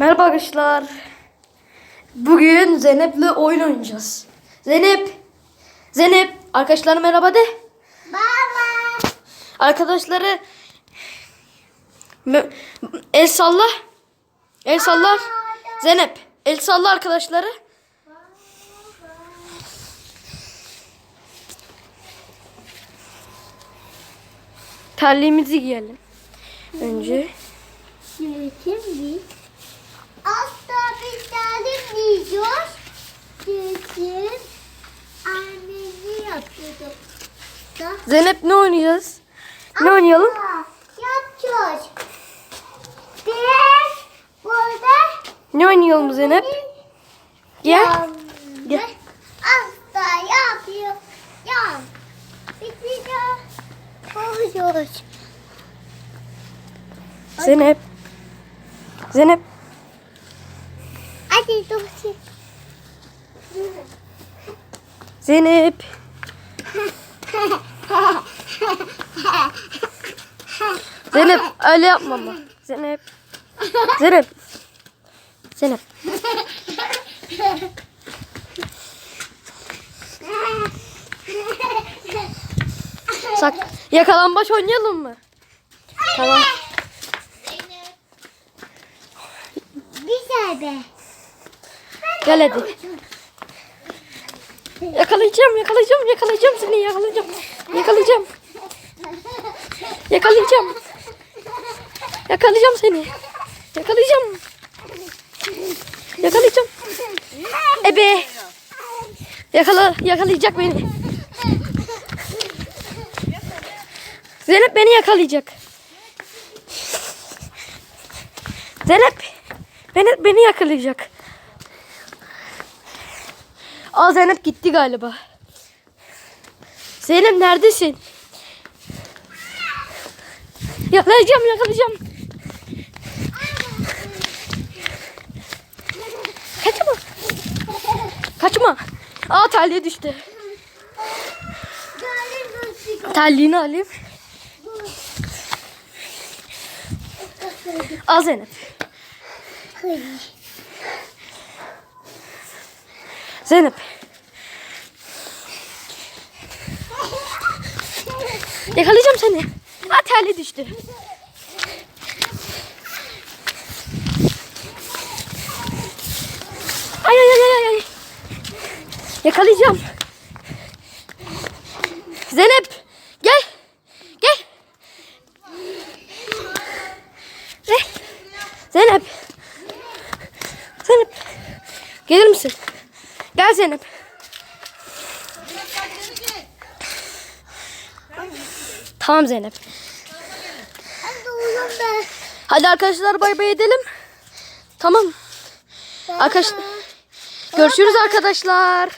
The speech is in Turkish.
Merhaba arkadaşlar. Bugün Zeynep'le oyun oynayacağız. Zeynep. Zeynep. Arkadaşlar merhaba de. Baba. Arkadaşları el salla. El sallar. Zeynep. El salla arkadaşları. Terliğimizi giyelim. Önce. Şimdi asla diyeceğiz. Çünkü annesi yapıyorduk. Da Zeynep ne oynayacağız? Ne oynayalım? asla Yapacağız. Biz burada Ne oynayalım Zeynep? Gel. Gel. Asla yapıyor. Ya. Biz de koyuyoruz. Zeynep. Zeynep. Hadi dur. Zeynep. Zeynep öyle yapma ama. Zeynep. Zeynep. Zeynep. Sak yakalambaç oynayalım mı? Tamam. Gel hadi. Yakalayacağım, yakalayacağım, yakalayacağım seni, yakalayacağım. Yakalayacağım. Yakalayacağım. Yakalayacağım seni. Yakalayacağım. Yakalayacağım. Ebe. Yakala, yakalayacak beni. Zeynep beni yakalayacak. Zeynep beni beni yakalayacak. Aa Zeynep gitti galiba. Zeynep neredesin? Yakalayacağım yakalayacağım. Kaçma. Kaçma. Aa terliğe düştü. Terliğini alayım. Al Zeynep. Zeynep. Yakalayacağım seni. Aa terliğe düştü. Ay ay ay ay ay. Yakalayacağım. Zeynep. Gel. Gel. Zeynep. Zeynep. Gelir misin? Gel Zeynep. Tamam Zeynep. Hadi arkadaşlar bay bay edelim. Tamam. Arkadaşlar görüşürüz arkadaşlar.